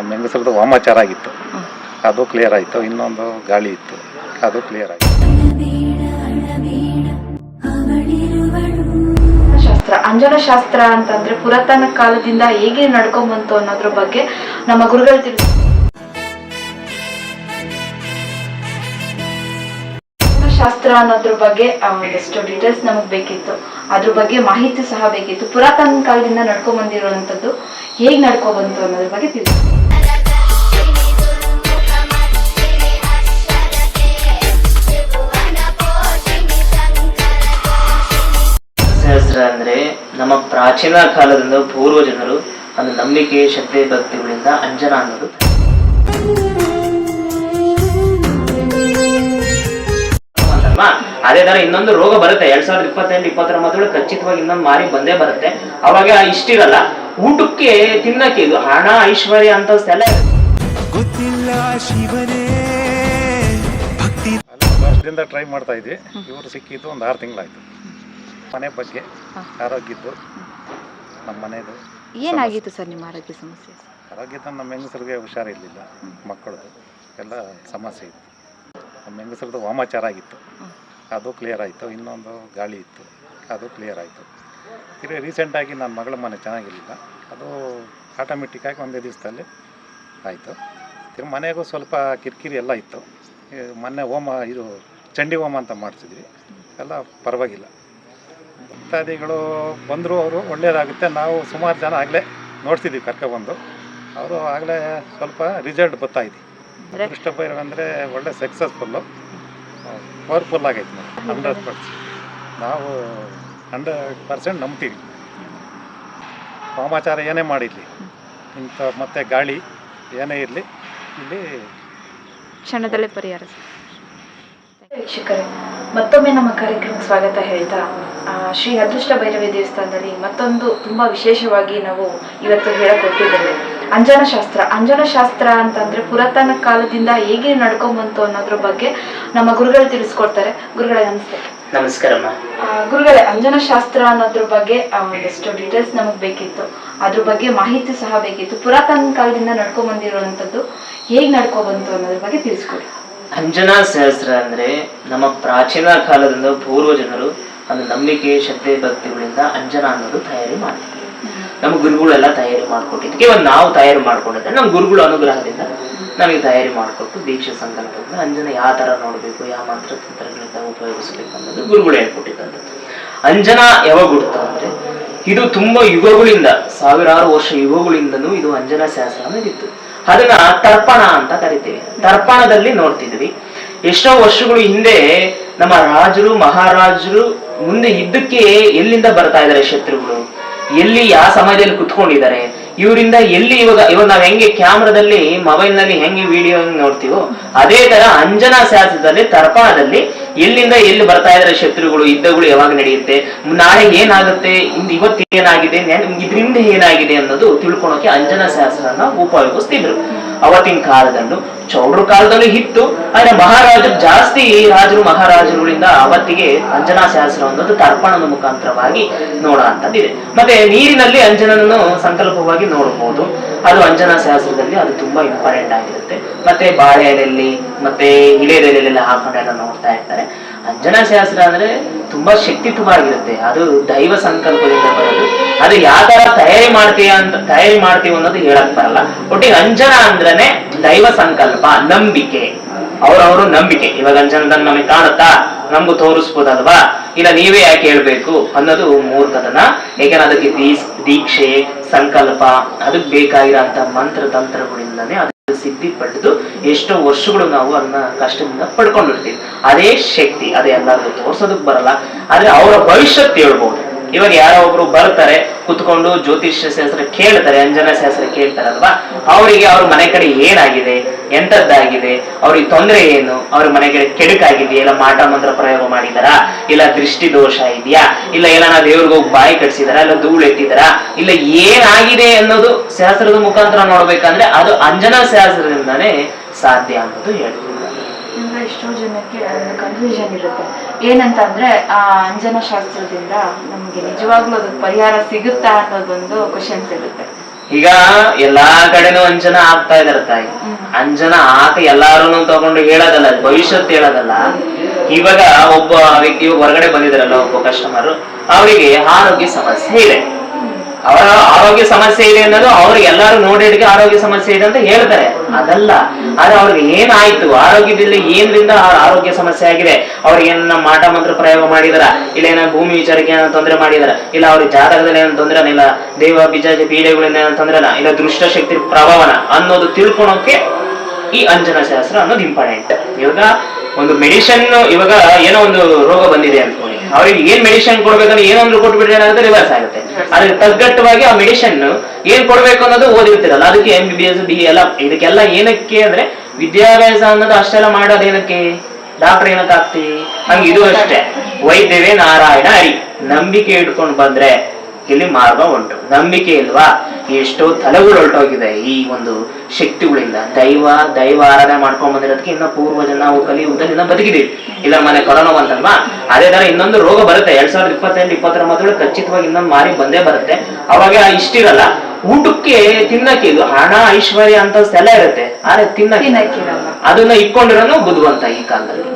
ನಮ್ಮ ಹೆಂಗಸರದ್ದು ವಾಮಾಚಾರ ಆಗಿತ್ತು. ಅದು ಕ್ಲಿಯರ್ ಆಯಿತು. ಇನ್ನೊಂದು ಗಾಳಿ ಇತ್ತು. ಅದು ಕ್ಲಿಯರ್ ಆಯಿತು. ಶಾಸ್ತ್ರ ಅಂಜನ ಶಾಸ್ತ್ರ ಅಂತಂದ್ರೆ ಪುರಾತನ ಕಾಲದಿಂದ ಹೇಗೆ ನಡ್ಕೊಂಬಂತು ಅನ್ನೋದ್ರ ಬಗ್ಗೆ ನಮ್ಮ ಗುರುಗಳು ತಿಳಿಸ ಶಾಸ್ತ್ರ ಅನ್ನೋದ್ರ ಬಗ್ಗೆ ಆ, ಒಂದಷ್ಟು ಡೀಟೇಲ್ಸ್ ನಮಗ್ ಬೇಕಿತ್ತು ಅದ್ರ ಬಗ್ಗೆ ಮಾಹಿತಿ ಸಹ ಬೇಕಿತ್ತು. ಪುರಾತನ ಕಾಲದಿಂದ ನಡ್ಕೊಂಡ್ ಬಂದಿರುವಂತದ್ದು ಹೇಗ್ ನಡ್ಕೊ ಬಂತು ಅನ್ನೋದ್ರ ಬಗ್ಗೆ ತಿಳಿಸಿ ಪ್ರಾಚೀನ ಕಾಲದಿಂದ ಪೂರ್ವ ಜನರು ಒಂದು ನಂಬಿಕೆ ಶ್ರದ್ಧೆ ಭಕ್ತಿಗಳಿಂದ ಅಂಜನ ಅನ್ನೋದು? ಅದೇ ತರ ಇನ್ನೊಂದು ರೋಗ ಬರುತ್ತೆ. ಎರಡ್ ಸಾವಿರದ ಇಪ್ಪತ್ತೆಂಟು ಇಪ್ಪತ್ತರ ಮೊದಲು ಖಚಿತವಾಗಿ ಇನ್ನೊಂದು ಮಾರಿ ಬಂದೇ ಬರುತ್ತೆ. ಅವಾಗ ಇಷ್ಟಿರಲ್ಲ. ಊಟಕ್ಕೆ ತಿನ್ನಕ್ಕೆ ಇದು ಹಣ ಐಶ್ವರ್ಯ ಅಂತಸ್ತೆಲ್ಲ ಗೊತ್ತಿಲ್ಲ ಶಿವನೇ. ಭಕ್ತಿ ಅಲ್ಲಿ ವರ್ಷದಿಂದ ಟ್ರೈ ಮಾಡ್ತಾ ಇದ್ವಿ ಇವರು ಸಿಕ್ಕಿದ್ದು ಒಂದು ಆರು ತಿಂಗಳಾಯ್ತು. ಮನೆ ಬಗ್ಗೆ ಆರೋಗ್ಯದ್ದು ನಮ್ಮ ಮನೆಯದು ಏನಾಗಿತ್ತು ಸರ್ ನಿಮ್ಮ ಆರೋಗ್ಯ ಸಮಸ್ಯೆ? ಆರೋಗ್ಯದ ನಮ್ಮ ಹೆಂಗಸರಿಗೆ ಹುಷಾರಿರಲಿಲ್ಲ ಮಕ್ಕಳದು. ಎಲ್ಲ ಸಮಸ್ಯೆ ಇತ್ತು. ನಮ್ಮ ಹೆಂಗಸರದ್ದು ವಾಮಾಚಾರ ಆಗಿತ್ತು. ಅದು ಕ್ಲಿಯರ್ ಆಯಿತು. ಇನ್ನೊಂದು ಗಾಳಿ ಇತ್ತು. ಅದು ಕ್ಲಿಯರ್ ಆಯಿತು. ತಿರುಗಿ ರೀಸೆಂಟಾಗಿ ನನ್ನ ಮಗಳ ಮನೆ ಚೆನ್ನಾಗಿರಲಿಲ್ಲ. ಅದು ಆಟೋಮೆಟಿಕ್ಕಾಗಿ ಒಂದೇ ದಿವಸದಲ್ಲಿ ಆಯಿತು. ತಿರು ಮನೆಗೂ ಸ್ವಲ್ಪ ಕಿರಿಕಿರಿ ಎಲ್ಲ ಇತ್ತು. ಮೊನ್ನೆ ಹೋಮ ಇದು ಚಂಡಿ ಹೋಮ ಅಂತ ಮಾಡಿಸಿದ್ವಿ. ಎಲ್ಲ ಪರವಾಗಿಲ್ಲ. ಭಕ್ತಾದಿಗಳು ಬಂದರು ಅವರು ಒಳ್ಳೆಯದಾಗುತ್ತೆ. ನಾವು ಸುಮಾರು ಜನ ಆಗಲೇ ನೋಡ್ತಿದ್ವಿ ಕರ್ಕೊಬಂದು. ಅವರು ಆಗಲೇ ಸ್ವಲ್ಪ ರಿಸಲ್ಟ್ ಬರ್ತಾ ಅಂದ್ರೆ? ಕೃಷ್ಣಭೈರವ ಅಂದರೆ ಒಳ್ಳೆ ಸಕ್ಸಸ್ಫುಲ್ಲು ಪವರ್ಫುಲ್ ಆಗೈತೆ ನಾವು ಹಂಡ್ರೆಡ್ ಪರ್ಸೆಂಟ್ ನಾವು ಹಂಡ್ರೆಡ್ ಪರ್ಸೆಂಟ್ ನಂಬ್ತೀವಿ. ವಾಮಾಚಾರ ಏನೇ ಮಾಡಿರಲಿ. ಇಂಥ ಮತ್ತೆ ಗಾಳಿ ಏನೇ ಇರಲಿ ಇಲ್ಲಿ ಕ್ಷಣದಲ್ಲೇ ಪರಿಹಾರ ವೀಕ್ಷಕರೇ ಮತ್ತೊಮ್ಮೆ ನಮ್ಮ ಕಾರ್ಯಕ್ರಮಕ್ಕೆ ಸ್ವಾಗತ ಹೇಳ್ತಾ ಶ್ರೀ ಅದೃಷ್ಟ ಭೈರವಿ ದೇವಸ್ಥಾನದಲ್ಲಿ ಮತ್ತೊಂದು ತುಂಬಾ ವಿಶೇಷವಾಗಿ ನಾವು ಇವತ್ತು ಹೇಳಕ್ ಹೊರಟಿದ್ದೇವೆ ಅಂಜನ ಶಾಸ್ತ್ರ. ಅಂಜನ ಶಾಸ್ತ್ರ ಅಂತಂದ್ರೆ ಪುರಾತನ ಕಾಲದಿಂದ ಹೇಗೆ ನಡ್ಕೊಂಬಂತು ಅನ್ನೋದ್ರ ಬಗ್ಗೆ ನಮ್ಮ ಗುರುಗಳು ತಿಳಿಸ್ಕೊಡ್ತಾರೆ. ಗುರುಗಳೇ ನಮಸ್ತೆ. ನಮಸ್ಕಾರಮ್ಮ ಗುರುಗಳೇ ಅಂಜನ ಶಾಸ್ತ್ರ ಅನ್ನೋದ್ರ ಬಗ್ಗೆ ಒಂದಷ್ಟು ಡೀಟೇಲ್ಸ್ ನಮಗ್ ಬೇಕಿತ್ತು. ಅದ್ರ ಬಗ್ಗೆ ಮಾಹಿತಿ ಸಹ ಬೇಕಿತ್ತು. ಪುರಾತನ ಕಾಲದಿಂದ ನಡ್ಕೊಂಡ್ ಬಂದಿರುವಂತದ್ದು ಹೇಗ್ ನಡ್ಕೊ ಬಂತು ಅನ್ನೋದ್ರ ಬಗ್ಗೆ ತಿಳಿಸ್ಕೊಡಿ. ಅಂಜನಾ ಸಹಸ್ರ ಅಂದ್ರೆ ನಮ್ಮ ಪ್ರಾಚೀನ ಕಾಲದಿಂದ ಪೂರ್ವಜನರು ಒಂದು ನಂಬಿಕೆ, ಶ್ರದ್ಧೆ, ಭಕ್ತಿಗಳಿಂದ ಅಂಜನ ಅನ್ನೋದು ತಯಾರಿ ಮಾಡ್ತೀವಿ ನಮ್ಮ ಗುರುಗಳೆಲ್ಲ ತಯಾರಿ ಮಾಡ್ಕೊಟ್ಟಿದ್ದು. ಕೇವಲ ನಾವು ತಯಾರಿ ಮಾಡ್ಕೊಂಡಿದ್ದೆ ನಮ್ಮ ಗುರುಗಳ ಅನುಗ್ರಹದಿಂದ ನಮಗೆ ತಯಾರಿ ಮಾಡಿಕೊಟ್ಟು ದೀಕ್ಷೆ ಸಂಕಲ್ಪದಿಂದ ಅಂಜನ ಯಾವ ತರ ನೋಡಬೇಕು, ಯಾವ ಮಂತ್ರ ತಂತ್ರಗಳಿಂದ ಉಪಯೋಗಿಸಬೇಕು ಅನ್ನೋದು ಗುರುಗಳು ಹೇಳ್ಕೊಟ್ಟಿದ್ದಂಥದ್ದು. ಅಂಜನ ಯಾವಾಗ ಹುಡುತ ಅಂದ್ರೆ, ಇದು ತುಂಬಾ ಯುಗಗಳಿಂದ, ಸಾವಿರಾರು ವರ್ಷ ಯುಗಗಳಿಂದನೂ ಇದು ಅಂಜನ ಶಾಸ್ತ್ರ ಅನ್ನೋದಿತ್ತು ಅದನ್ನ ತರ್ಪಣ ಅಂತ ಕರಿತೀವಿ. ತರ್ಪಣದಲ್ಲಿ ನೋಡ್ತಿದ್ವಿ. ಎಷ್ಟೋ ವರ್ಷಗಳು ಹಿಂದೆ ನಮ್ಮ ರಾಜರು, ಮಹಾರಾಜರು ಮುಂದೆ ಯುದ್ಧಕ್ಕೆ ಎಲ್ಲಿಂದ ಬರ್ತಾ ಇದ್ದಾರೆ ಶತ್ರುಗಳು? ಎಲ್ಲಿ ಯಾವ ಸಮಯದಲ್ಲಿ ಕುತ್ಕೊಂಡಿದ್ದಾರೆ? ಇವರಿಂದ ಎಲ್ಲಿ ಇವಾಗ ಇವಾಗ ನಾವ್ ಹೆಂಗೆ ಕ್ಯಾಮ್ರಾದಲ್ಲಿ ಮೊಬೈಲ್ನಲ್ಲಿ ಹೆಂಗೆ ವಿಡಿಯೋ ನೋಡ್ತೀವೋ, ಅದೇ ತರ ಅಂಜನಾ ಶಾಸ್ತ್ರದಲ್ಲಿ ತರ್ಪಣದಲ್ಲಿ ಎಲ್ಲಿಂದ ಎಲ್ಲಿ ಬರ್ತಾ ಇದಾರೆ ಶತ್ರುಗಳು, ಯುದ್ಧಗಳು ಯಾವಾಗ ನಡೆಯುತ್ತೆ? ನಾಳೆ ಏನಾಗುತ್ತೆ? ಇವತ್ತು ಏನಾಗಿದೆ? ಇದ್ರಿಂದ ಏನಾಗಿದೆ ಅನ್ನೋದು ತಿಳ್ಕೊಳಕ್ಕೆ ಅಂಜನಾ ಶಾಸ್ತ್ರನ ಉಪಯೋಗಿಸ್ತಿದ್ರು. ಅವತ್ತಿನ ಕಾಲದಲ್ಲೂ ಚೌಡ್ರ ಕಾಲದಲ್ಲೂ ಇತ್ತು ಆದ್ರೆ ಮಹಾರಾಜರು ಜಾಸ್ತಿ ರಾಜರು ಮಹಾರಾಜರುಗಳಿಂದ ಅವತ್ತಿಗೆ ಅಂಜನಾ ಶಾಸ್ತ್ರ ಅನ್ನೋದು ತರ್ಪಣದ ಮುಖಾಂತರವಾಗಿ ನೋಡುವಂತದ್ದಿದೆ ಮತ್ತೆ ನೀರಿನಲ್ಲಿ ಅಂಜನನ್ನು ಸಂಕಲ್ಪವಾಗಿ ನೋಡಬಹುದು. ಅದು ಅಂಜನಾ ಶಾಸ್ತ್ರದಲ್ಲಿ ಅದು ತುಂಬಾ ಇಂಪಾರ್ಟೆಂಟ್ ಆಗಿರುತ್ತೆ. ಮತ್ತೆ ಬಾಳೆ ಎಲೆಯಲ್ಲಿ ಮತ್ತೆ ಇಳೆದೆಲೆಲ್ಲ ಹಾಕೊಂಡೆಲ್ಲ ನೋಡ್ತಾ ಇರ್ತಾರೆ. ಅಂಜನಾ ಶಾಸ್ತ್ರ ಅಂದ್ರೆ ತುಂಬಾ ಶಕ್ತಿತ್ವವಾಗಿರುತ್ತೆ ಅದು ದೈವ ಸಂಕಲ್ಪದಿಂದ ಬರೋದು. ಅದು ಯಾವ ತರ ತಯಾರಿ ಮಾಡ್ತೀಯ ಅಂತ, ತಯಾರಿ ಮಾಡ್ತೀವಿ ಅನ್ನೋದು ಹೇಳಕ್ ಬರಲ್ಲ. ಒಟ್ಟಿಗೆ ಅಂಜನಾ ಅಂದ್ರೇನೆ ದೈವ ಸಂಕಲ್ಪ, ನಂಬಿಕೆ. ಅವರವರು ನಂಬಿಕೆ. ಇವಾಗ ಅಂಜನದನ್ನ ನಮಗೆ ಕಾಣುತ್ತಾ? ನಮ್ಗೂ ತೋರಿಸ್ಬೋದಲ್ವಾ? ಇಲ್ಲ, ನೀವೇ ಯಾಕೆ ಹೇಳ್ಬೇಕು? ಅನ್ನೋದು ಮೂರ್ಖತನ ಏಕೆಂದ್ರೆ ಅದಕ್ಕೆ ದೀಸ್, ದೀಕ್ಷೆ, ಸಂಕಲ್ಪ, ಅದಕ್ಕೆ ಬೇಕಾಗಿರೋಂತ ಮಂತ್ರ, ತಂತ್ರಗಳಿಂದನೇ ಅದು ಸಿದ್ಧಿ ಪಡೆದು ಎಷ್ಟೋ ವರ್ಷಗಳು ನಾವು ಅದನ್ನ ಕಷ್ಟದಿಂದ ಪಡ್ಕೊಂಡಿರ್ತೀವಿ. ಅದೇ ಶಕ್ತಿ. ಅದೇ ಎಲ್ಲರಿಗೂ ತೋರ್ಸೋದಕ್ಕೆ ಬರಲ್ಲ. ಆದ್ರೆ ಅವರ ಭವಿಷ್ಯತ್ ಹೇಳ್ಬೋದು. ಇವಾಗ ಯಾರೋ ಒಬ್ರು ಬರ್ತಾರೆ, ಕುತ್ಕೊಂಡು ಜ್ಯೋತಿಷ್ಯ ಶಾಸ್ತ್ರ ಕೇಳ್ತಾರೆ, ಅಂಜನಾ ಶಾಸ್ತ್ರ ಕೇಳ್ತಾರಲ್ವಾ? ಅವರಿಗೆ ಅವ್ರ ಮನೆ ಕಡೆ ಏನಾಗಿದೆ? ಎಂತದ್ದಾಗಿದೆ? ಅವ್ರಿಗೆ ತೊಂದರೆ ಏನು? ಅವ್ರ ಮನೆ ಕಡೆ ಕೆಡುಕಾಗಿದೆಯಾ? ಇಲ್ಲ ಮಾಟ ಮಂತ್ರ ಪ್ರಯೋಗ ಮಾಡಿದಾರಾ? ಇಲ್ಲ ದೃಷ್ಟಿ ದೋಷ ಇದೆಯಾ? ಇಲ್ಲ ಏನಾರ ದೇವ್ರಿಗೆ ಹೋಗಿ ಬಾಯಿ ಕಟ್ಸಿದಾರ? ಇಲ್ಲ ಧೂಳು ಎತ್ತಿದಾರ? ಇಲ್ಲ ಏನಾಗಿದೆ ಅನ್ನೋದು ಶಾಸ್ತ್ರದ ಮುಖಾಂತರ ನೋಡ್ಬೇಕಂದ್ರೆ ಅದು ಅಂಜನಾ ಶಾಸ್ತ್ರದಿಂದಾನೇ ಸಾಧ್ಯ ಅನ್ನೋದು ಅಂದ್ರೆ ಎಷ್ಟೋ ಜನಕ್ಕೆ ಒಂದು ಕನ್ಫ್ಯೂಷನ್ ಇರುತ್ತೆ. ಏನಂತ ಅಂದ್ರೆ ಆ ಅಂಜನ ಶಾಸ್ತ್ರದಿಂದ ನಮ್ಗೆ ನಿಜವಾಗ್ಲೂ ಅದಕ್ಕೆ ಪರಿಹಾರ ಸಿಗುತ್ತಾ ಅನ್ನೋದೊಂದು ಕ್ವಶನ್ಸ್ ಇರುತ್ತೆ. ಈಗ ಎಲ್ಲಾ ಕಡೆನೂ ಅಂಜನ ಆಗ್ತಾ ಇದಾರೆ ತಾಯಿ. ಅಂಜನ ಆಕ ಎಲ್ಲಾರು ತಗೊಂಡು ಹೇಳೋದಲ್ಲ ಭವಿಷ್ಯತ್ ಹೇಳೋದಲ್ಲ. ಇವಾಗ ಒಬ್ಬ ವ್ಯಕ್ತಿ ಹೊರಗಡೆ ಬಂದಿದಾರಲ್ಲ ಒಬ್ಬ ಕಸ್ಟಮರ್ ಅವರಿಗೆ ಆರೋಗ್ಯ ಸಮಸ್ಯೆ ಇದೆ. ಅವರ ಆರೋಗ್ಯ ಸಮಸ್ಯೆ ಇದೆ ಅನ್ನೋದು ಅವ್ರಿಗೆ ಎಲ್ಲಾರು ನೋಡಿಡ್ಗೆ ಆರೋಗ್ಯ ಸಮಸ್ಯೆ ಇದೆ ಅಂತ ಹೇಳ್ತಾರೆ. ಅದಲ್ಲ. ಆದ್ರೆ ಅವ್ರಿಗೆ ಏನಾಯ್ತು? ಆರೋಗ್ಯದಲ್ಲಿ ಏನ್ರಿಂದ ಆ ಆರೋಗ್ಯ ಸಮಸ್ಯೆ ಆಗಿದೆ? ಅವ್ರಿಗೆ ಏನ ಮಾಟ ಮಂತ್ರ ಪ್ರಯೋಗ ಮಾಡಿದಾರ? ಇಲ್ಲ ಏನೋ ಭೂಮಿ ವಿಚಾರಕ್ಕೆ ಏನೋ ತೊಂದರೆ ಮಾಡಿದಾರ? ಇಲ್ಲ ಅವ್ರಿಗೆ ಜಾತಕದಲ್ಲಿ ಏನೋ ತೊಂದರೆ ಇಲ್ಲ ದೇವ ಬಿಜಾಜಿ ಪೀಡೆಗಳಿಂದ ಏನೋ ತೊಂದರೆ ಇಲ್ಲ ದೃಷ್ಟ ಶಕ್ತಿ ಪ್ರಭಾವನ ಅನ್ನೋದು ತಿಳ್ಕೊಳೋಕೆ ಈ ಅಂಜನ ಶಾಸ್ತ್ರ ಅನ್ನೋದು ಇಂಪಾರ್ಟೆಂಟ್ ಇವಾಗ ಒಂದು ಮೆಡಿಸನ್ ಇವಾಗ ಏನೋ ಒಂದು ರೋಗ ಬಂದಿದೆ ಅನ್ಕೊಳ್ಳಿ ಅವ್ರಿಗೆ ಏನ್ ಮೆಡಿಸಿನ್ ಕೊಡ್ಬೇಕಂದ್ರೆ ಏನೋ ಒಂದು ಕೊಟ್ಬಿಟ್ರೆ ಏನಾಗುತ್ತೆ ರಿವರ್ಸ್ ಆಗುತ್ತೆ. ಅದಕ್ಕೆ ತಗ್ಗಟ್ಟವಾಗಿ ಆ ಮೆಡಿಸಿನ್ ಏನ್ ಕೊಡ್ಬೇಕು ಅನ್ನೋದು ಓದಿರ್ತಿರಲ್ಲ. ಅದಕ್ಕೆ M B B S B ಎಲ್ಲ ಇದಕ್ಕೆಲ್ಲ ಏನಕ್ಕೆ ಅಂದ್ರೆ ವಿದ್ಯಾಭ್ಯಾಸ ಅನ್ನೋದು ಅಷ್ಟೆಲ್ಲ ಮಾಡೋದು ಏನಕ್ಕೆ? ಡಾಕ್ಟರ್ ಏನಕ್ಕಾಗ್ತಿ ಆಗ್ತೀವಿ ಇದು ಅಷ್ಟೇ. ವೈದ್ಯವೇ ನಾರಾಯಣ ಹರಿ. ನಂಬಿಕೆ ಇಟ್ಕೊಂಡು ಬಂದ್ರೆ ಇಲ್ಲಿ ಮಾರ್ಗ ಉಂಟು. ನಂಬಿಕೆ ಇಲ್ವಾ? ಎಷ್ಟೋ ತಲೆಗಳು ಹೊರಟೋಗಿದೆ ಈ ಒಂದು ಶಕ್ತಿಗಳಿಂದ. ದೈವ ದೈವ ಆರಾಧನೆ ಮಾಡ್ಕೊಂಡ್ ಬಂದಿರೋದಕ್ಕೆ ಇನ್ನ ಪೂರ್ವಜ ನಾವು ಕಲಿಯುಗದಲ್ಲಿ ಇನ್ನ ಬದುಕಿದೀವಿ ಇಲ್ಲ ಮನೆ ಕೊರೋನಾ ಬಂತಲ್ವಾ? ಅದೇ ತರ ಇನ್ನೊಂದು ರೋಗ ಬರುತ್ತೆ. ಎರಡ್ ಸಾವಿರದ ಇಪ್ಪತ್ತೆಂಟು ಇಪ್ಪತ್ತರ ಮೊದಲು ಖಚಿತವಾಗಿ ಇನ್ನೊಂದು ಮಾರಿ ಬಂದೇ ಬರುತ್ತೆ. ಅವಾಗ ಇಷ್ಟಿರಲ್ಲ ಊಟಕ್ಕೆ ತಿನ್ನಕ್ಕೆ ಇದು ಹಣ ಐಶ್ವರ್ಯ ಅಂತ ಸ್ಥಳ ಇರುತ್ತೆ. ಆದ್ರೆ ತಿನ್ನಕ್ಕೆ. ಅದನ್ನ ಇಟ್ಕೊಂಡಿರೋನು ಬುದ್ಧಿವಂತ ಈ ಕಾಲದಲ್ಲಿ.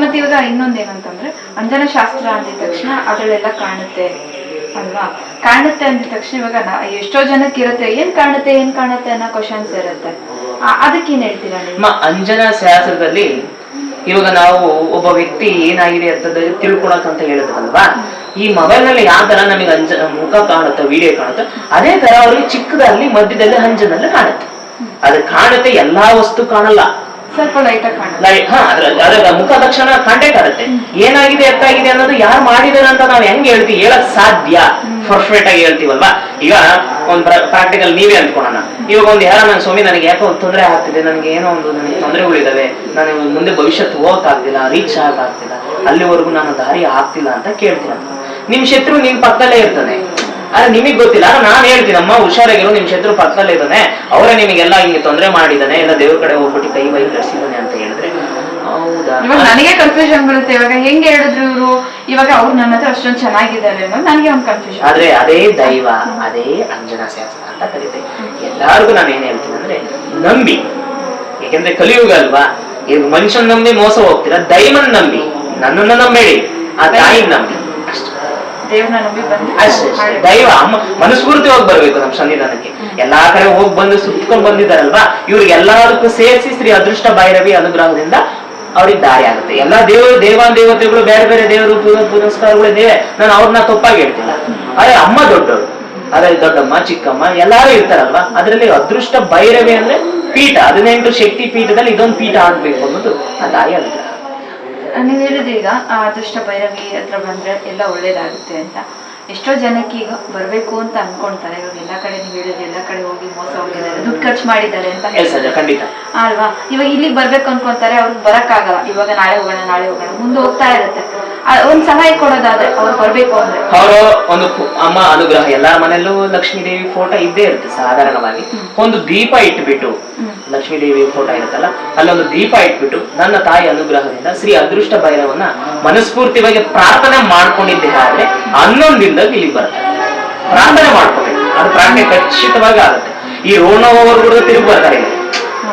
ಮತ್ತೆ ಇವಾಗ ಇನ್ನೊಂದೇನಂತಂದ್ರೆ ಅಂಜನ ಶಾಸ್ತ್ರ ಅಂದಿದ ತಕ್ಷಣ ಅದರಲ್ಲೆಲ್ಲ ಕಾಣುತ್ತೆ. ಅಲ್ವಾ? ಕಾಣುತ್ತೆ ಅಂದ ತಕ್ಷಣ ಇವಾಗ ಎಷ್ಟೋ ಜನಕ್ಕೆ ಇರುತ್ತೆ ಏನ್ ಕಾಣುತ್ತೆ ಏನ್ ಕಾಣುತ್ತೆ ಅನ್ನೋ ಕ್ವಶನ್ಸ್ ಇರುತ್ತೆ. ಅದಕ್ಕೆ ಅದಕ್ಕೇನ್ ಹೇಳ್ತೀರಾ ನಿಮ್ಮ ನಮ್ಮ ಅಂಜನಾ ಶಾಸ್ತ್ರದಲ್ಲಿ ಇವಾಗ ನಾವು ಒಬ್ಬ ವ್ಯಕ್ತಿ ಏನಾಗಿದೆ ಅಂತ ತಿಳ್ಕೊಳಕ್ ಅಂತ ಹೇಳಿದ್ರಲ್ವಾ? ಈ ಮೊಬೈಲ್ನಲ್ಲಿ ಯಾವ ತರ ನಮಗೆ ಅಂಜನ ಮುಖ ಕಾಣುತ್ತೆ ವಿಡಿಯೋ ಕಾಣುತ್ತೆ ಅದೇ ತರ ಅವ್ರಿಗೆ ಚಿಕ್ಕದಲ್ಲಿ ಮಧ್ಯದಲ್ಲಿ ಅಂಜನಲ್ಲಿ ಕಾಣುತ್ತೆ. ಅದು ಕಾಣುತ್ತೆ ಎಲ್ಲಾ ವಸ್ತು ಕಾಣಲ್ಲ. ಸ್ವಲ್ಪ ಲೈಟ್ ಆಗಿ ಕಾಣುತ್ತೆ. ಹಾ ಅದ್ರ ಮುಖ ತಕ್ಷಣ ಕಾಂಟೇ ಕಾಣುತ್ತೆ ಏನಾಗಿದೆ ಎತ್ತಾಗಿದೆ ಅನ್ನೋದು ಯಾರು ಮಾಡಿದಾರೆ ಅಂತ ನಾವ್ ಹೆಂಗ್ ಹೇಳ್ತೀವಿ ಹೇಳಕ್ ಸಾಧ್ಯ. ಪರ್ಫೆಕ್ಟ್ ಆಗಿ ಹೇಳ್ತೀವಲ್ವಾ? ಈಗ ಒಂದ್ ಪ್ರಾಕ್ಟಿಕಲ್ ನೀವೇ ಅಂದ್ಕೊಳೋಣ ಇವಾಗ ಒಂದ್ ಯಾರ ನನ್ ಸ್ವಾಮಿ ನನಗೆ ಯಾಕೋ ಒಂದ್ ತೊಂದರೆ ಆಗ್ತಿದೆ ನನಗೆ ಏನೋ ಒಂದು ನನಗೆ ತೊಂದರೆಗಳಿದಾವೆ ನಾನು ಮುಂದೆ ಭವಿಷ್ಯತ್ ಹೋಗಕ್ ಆಗ್ತಿಲ್ಲ ರೀಚ್ ಆಗಕ್ ಆಗ್ತಿಲ್ಲ ಅಲ್ಲಿವರೆಗೂ ನಾನು ದಾರಿ ಆಗ್ತಿಲ್ಲ ಅಂತ ಕೇಳ್ತೀನಿ ನಿಮ್ ಶತ್ರು ನಿಮ್ ಪಕ್ಕದಲ್ಲೇ ಇರ್ತಾನೆ. ಆದ್ರೆ ನಿಮಗ್ ಗೊತ್ತಿಲ್ಲ. ಆದ್ರೆ ನಾನ್ ಹೇಳ್ತೀನಿ ಅಮ್ಮ ಹುಷಾರಾಗಿರೋ ನಿಮ್ ಶತ್ರು ಪಕ್ಕದಲ್ಲೇ ಇದ್ದಾನೆ ಅವರೇ ನಿಮಗೆಲ್ಲ ಹಿಂಗೆ ತೊಂದರೆ ಮಾಡಿದಾನೆ ಎಲ್ಲ ದೇವ್ರ ಕಡೆ ಹೋಗ್ಬಿಟ್ಟು ಕೈ ಬೈ ಕಳ್ಸಿದಾನೆ ಅಂತ ಹೇಳಿದ್ರೆ ಹೌದಾ? ನನಗೆ ಕನ್ಫ್ಯೂಷನ್ ಬರುತ್ತೆ ಇವಾಗ ಹೆಂಗ್ ಹೇಳಿದ್ರು ಇವರು? ಇವಾಗ ಅವ್ರು ನನ್ನ ಹತ್ರ ಅಷ್ಟೊಂದು ಚೆನ್ನಾಗಿದ್ದಾರೆ ಅನ್ನೋದು ನನಗೆ ಒಂದು ಕನ್ಫ್ಯೂಷನ್ ಆದ್ರೆ ಅದೇ ದೈವ ಅದೇ ಅಂಜನಾ ಶಾಸ್ತ್ರ ಅಂತ ಕರೀತೇವೆ ಎಲ್ಲಾರ್ಗು ನಾನು ಏನ್ ಹೇಳ್ತೀನಿ ಅಂದ್ರೆ ನಂಬಿ. ಯಾಕೆಂದ್ರೆ ಕಲಿಯುಗ ಅಲ್ವಾ? ಈಗ ಮನುಷ್ಯನ್ ನಂಬಿ ಮೋಸ ಹೋಗ್ತೀರಾ? ದೈವನ್ ನಂಬಿ. ನನ್ನನ್ನ ನಂಬೇಡಿ. ಆ ತಾಯಿ ನಂಬಿ. ಅಷ್ಟೇ ಅಷ್ಟೇ. ದೈವ ಅಮ್ಮ ಮನಸ್ಫೂರ್ತಿ ಹೋಗಿ ಬರ್ಬೇಕು ನಮ್ಮ ಸನ್ನಿಧಾನಕ್ಕೆ. ಎಲ್ಲಾ ಕಡೆ ಹೋಗಿ ಬಂದು ಸುತ್ಕೊಂಡ್ ಬಂದಿದ್ದಾರಲ್ವಾ? ಇವ್ರಿಗೆ ಎಲ್ಲದಕ್ಕೂ ಸೇರಿಸಿ ಶ್ರೀ ಅದೃಷ್ಟ ಭೈರವಿ ಅನುಗ್ರಹದಿಂದ ಅವ್ರಿಗೆ ದಾರಿ ಆಗುತ್ತೆ. ಎಲ್ಲಾ ದೇವರು ದೇವಾನ್ ದೇವತೆಗಳು ಬೇರೆ ಬೇರೆ ದೇವರು ಪುನಸ್ಕಾರಗಳು ಇದ್ದೇವೆ ನಾನು ಅವ್ರನ್ನ ತಪ್ಪಾಗಿ ಹೇಳ್ತಿಲ್ಲ. ಆದ್ರೆ ಅಮ್ಮ ದೊಡ್ಡವರು ಅದ್ರಲ್ಲಿ ದೊಡ್ಡಮ್ಮ, ಚಿಕ್ಕಮ್ಮ, ಎಲ್ಲಾರು ಇರ್ತಾರಲ್ವಾ? ಅದರಲ್ಲಿ ಅದೃಷ್ಟ ಭೈರವಿ ಅಂದ್ರೆ ಪೀಠ, ಹದಿನೆಂಟು ಶಕ್ತಿ ಪೀಠದಲ್ಲಿ ಇದೊಂದು ಪೀಠ ಆಗ್ಬೇಕು ಅನ್ನೋದು ಆ ದಾರಿ ಅನುಗ್ರಹ ನೀವು ಹೇಳಿದ್ರಿ ಈಗ ಅದೃಷ್ಟ ಭೈರವಿ ಹತ್ರ ಬಂದ್ರೆ ಎಲ್ಲ ಒಳ್ಳೇದಾಗುತ್ತೆ ಅಂತ. ಎಷ್ಟೋ ಜನಕ್ಕೆ ಈಗ ಬರಬೇಕು ಅಂತ ಅನ್ಕೊಂತಾರೆ ಇವಾಗ ಎಲ್ಲ ಕಡೆ ನೀವು ಹೇಳಿದ್ರೆ ಎಲ್ಲ ಕಡೆ ಹೋಗಿ ಮೋಸ ಹೋಗಿದ್ದಾರೆ ದುಡ್ಡು ಖರ್ಚು ಮಾಡಿದ್ದಾರೆ ಅಂತ ಅಲ್ವಾ? ಇವಾಗ ಇಲ್ಲಿಗೆ ಬರ್ಬೇಕು ಅನ್ಕೊಂತಾರೆ ಅವ್ರಿಗೆ ಬರಕ್ಕಾಗಲ್ಲ. ಇವಾಗ ನಾಳೆ ಹೋಗೋಣ ನಾಳೆ ಹೋಗೋಣ ಮುಂದೆ ಹೋಗ್ತಾ ಇರುತ್ತೆ. ಒಂದ್ ಸಹಾಯ ಕೊಡೋದಾದ್ರೆ ಅವ್ರು ಬರ್ಬೇಕು ಅಂದ್ರೆ. ಅವರು ಒಂದು ಅಮ್ಮ ಅನುಗ್ರಹ ಎಲ್ಲರ ಮನೆಯಲ್ಲೂ ಲಕ್ಷ್ಮೀ ದೇವಿ ಫೋಟೋ ಇದ್ದೇ ಇರುತ್ತೆ ಸಾಧಾರಣವಾಗಿ. ಒಂದು ದೀಪ ಇಟ್ಬಿಟ್ಟು ಲಕ್ಷ್ಮೀ ದೇವಿ ಫೋಟೋ ಇರುತ್ತಲ್ಲ ಅಲ್ಲೊಂದು ದೀಪ ಇಟ್ಬಿಟ್ಟು ನನ್ನ ತಾಯಿ ಅನುಗ್ರಹದಿಂದ ಶ್ರೀ ಅದೃಷ್ಟ ಭೈರವನ್ನ ಮನಸ್ಫೂರ್ತಿವಾಗಿ ಪ್ರಾರ್ಥನೆ ಮಾಡ್ಕೊಂಡಿದ್ದೆ ಆದ್ರೆ ಹನ್ನೊಂದಿಂದ ಇಲ್ಲಿ ಬರ್ತಾರೆ ಪ್ರಾರ್ಥನೆ ಮಾಡ್ಕೋಬೇಕು. ಅದು ಪ್ರಾರ್ಥನೆ ಖಚಿತವಾಗಿ ಆಗುತ್ತೆ. ಈ ರೋಣವರು ಕೂಡ ತಿರುಗಿ ಬರ್ತಾರೆ ಇಲ್ಲಿ.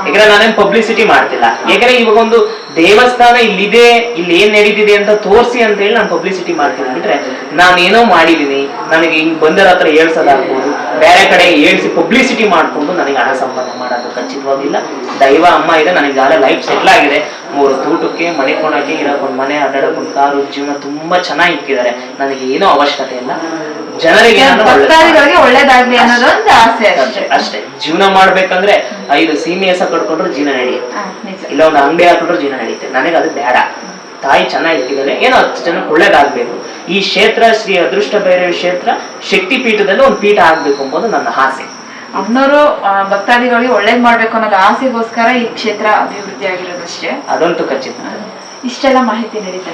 ಯಾಕಂದ್ರೆ ನಾನೇನ್ ಪಬ್ಲಿಸಿಟಿ ಮಾಡ್ತಿಲ್ಲ. ಯಾಕಂದ್ರೆ ಇವಾಗ ಒಂದು ದೇವಸ್ಥಾನ ಇಲ್ಲಿದೆ, ಇಲ್ಲಿ ಏನ್ ನಡೀತಿದೆ ಅಂತ ತೋರಿಸಿ ಅಂತ ಹೇಳಿ ನಾನು ಪಬ್ಲಿಸಿಟಿ ಮಾಡ್ತೀನಿ. ಬಿಟ್ರೆ ನಾನೇನೋ ಮಾಡಿದೀನಿ, ನನಗೆ ಹಿಂಗ್ ಬಂದರ ಹತ್ರ ಹೇಳ್ಸೋದಾಗ್ಬೋದು, ಬೇರೆ ಕಡೆ ಹೇಳ್ಸಿ ಪಬ್ಲಿಸಿಟಿ ಮಾಡ್ಕೊಂಡು ನನಗೆ ಹಣ ಸಂಪಾದನೆ ಮಾಡೋದು ಖಚಿತವಾಗಿಲ್ಲ. ದೈವ ಅಮ್ಮ ಇದೆ ನನಗೆ ಜಾಲ ಲೈಫ್ ಸೆಟ್ಲ್ ಆಗಿದೆ. ಮೂರು ತೂಟಕ್ಕೆ ಮನೆ ಕೊಡೋಕೆ ಇರೋ ಒಂದು ಮನೆ ಒಂದು ಕಾರು ಜೀವನ ತುಂಬಾ ಚೆನ್ನಾಗಿ ಇಟ್ಟಿದ್ದಾರೆ ನನಗೆ ಏನೋ ಅವಶ್ಯಕತೆ ಇಲ್ಲ. ಜನರಿಗೆ ಒಳ್ಳೇದಾಗ್ಲಿ ಆಸೆ ಅಷ್ಟೇ. ಜೀವನ ಮಾಡ್ಬೇಕಂದ್ರೆ ಐದು ಸೀಮೆ ಹೆಸ ಕಟ್ಕೊಂಡ್ರು ಜೀವನ ನಡೆಯುತ್ತೆ ಇಲ್ಲ ಒಂದು ಅಂಗಡಿ ಹಾಕೊಂಡ್ರು ಜೀವನ ನಡೆಯುತ್ತೆ ನನಗೆ ಅದು ಬೇಡ. ತಾಯಿ ಚೆನ್ನಾಗಿ ಇಟ್ಟಿದ್ದಾರೆ. ಏನೋ ಹತ್ತು ಜನಕ್ಕೆ ಒಳ್ಳೇದಾಗ್ಬೇಕು ಈ ಕ್ಷೇತ್ರ ಶ್ರೀ ಅದೃಷ್ಟ ಬೇರೆ ಕ್ಷೇತ್ರ ಶಕ್ತಿ ಪೀಠದಲ್ಲಿ ಒಂದು ಪೀಠ ಆಗ್ಬೇಕು ಅಂಬೋದು ನನ್ನ ಆಸೆ. ಅಮ್ಮನವರು ಭಕ್ತಾದಿಗಳಿಗೆ ಒಳ್ಳೇದ್ ಮಾಡ್ಬೇಕು ಅನ್ನೋದು ಆಸೆಗೋಸ್ಕರ ಈ ಕ್ಷೇತ್ರ ಅಭಿವೃದ್ಧಿ ಆಗಿರೋದಷ್ಟೇ ಅದಂತೂ ಖಚಿತ. ಇಷ್ಟೆಲ್ಲ ಮಾಹಿತಿ ನಡೀತಾ